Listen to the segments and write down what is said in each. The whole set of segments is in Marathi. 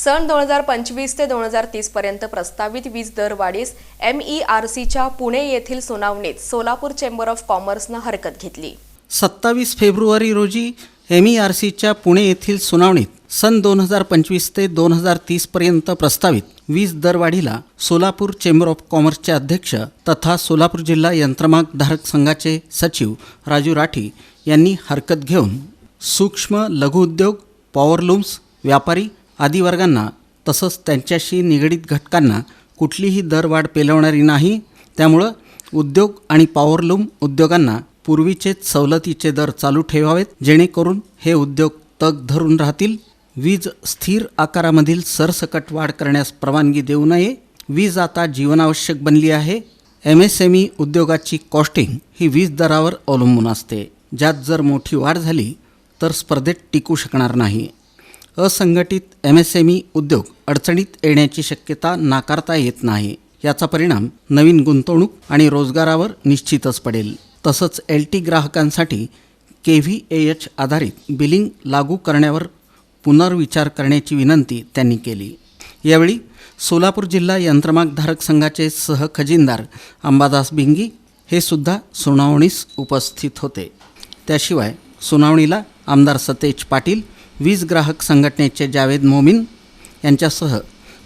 सन दोन हजार पंचवीस ते दोन हजार तीस पर्यंत प्रस्तावित वीज दरवाढीस एम ई आर सीच्या पुणे येथील सुनावणीत सोलापूर चेंबर ऑफ कॉमर्सनं हरकत घेतली. सत्तावीस फेब्रुवारी रोजी एम ई आर सीच्या पुणे येथील सुनावणीत सन दोन हजार पंचवीस ते दोन हजार तीसपर्यंत प्रस्तावित वीज दरवाढीला सोलापूर चेंबर ऑफ कॉमर्सचे अध्यक्ष तथा सोलापूर जिल्हा यंत्रमाग धारक संघाचे सचिव राजू राठी यांनी हरकत घेऊन सूक्ष्म लघुउद्योग पॉवरलूम्स व्यापारी आदी वर्गांना तसंच त्यांच्याशी निगडीत घटकांना कुठलीही दरवाढ पेलवणारी नाही. त्यामुळं उद्योग आणि पॉवरलूम उद्योगांना पूर्वीचेच सवलतीचे दर चालू ठेवावेत जेणेकरून हे उद्योग तग धरून राहतील. वीज स्थिर आकारामधील सरसकट वाढ करण्यास परवानगी देऊ नये. वीज आता जीवनावश्यक बनली आहे. एम एस एम ई उद्योगाची कॉस्टिंग ही वीज दरावर अवलंबून असते. ज्यात जर मोठी वाढ झाली तर स्पर्धेत टिकू शकणार नाही. असंघटित एम एस एम ई उद्योग अडचणीत येण्याची शक्यता नाकारता येत नाही. याचा परिणाम नवीन गुंतवणूक आणि रोजगारावर निश्चितच पडेल. तसंच एल टी ग्राहकांसाठी के व्ही ए एच आधारित बिलिंग लागू करण्यावर पुनर्विचार करण्याची विनंती त्यांनी केली. यावेळी सोलापूर जिल्हा यंत्रमागधारक संघाचे सहखजिनदार अंबादास बिंगी हे सुद्धा सुनावणीस उपस्थित होते. त्याशिवाय सुनावणीला आमदार सतेज पाटील वीज ग्राहक संघटनेचे जावेद मोमीन यांच्यासह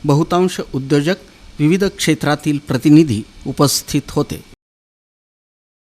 बहुतांश उद्योजक विविध क्षेत्रातील प्रतिनिधी उपस्थित होते.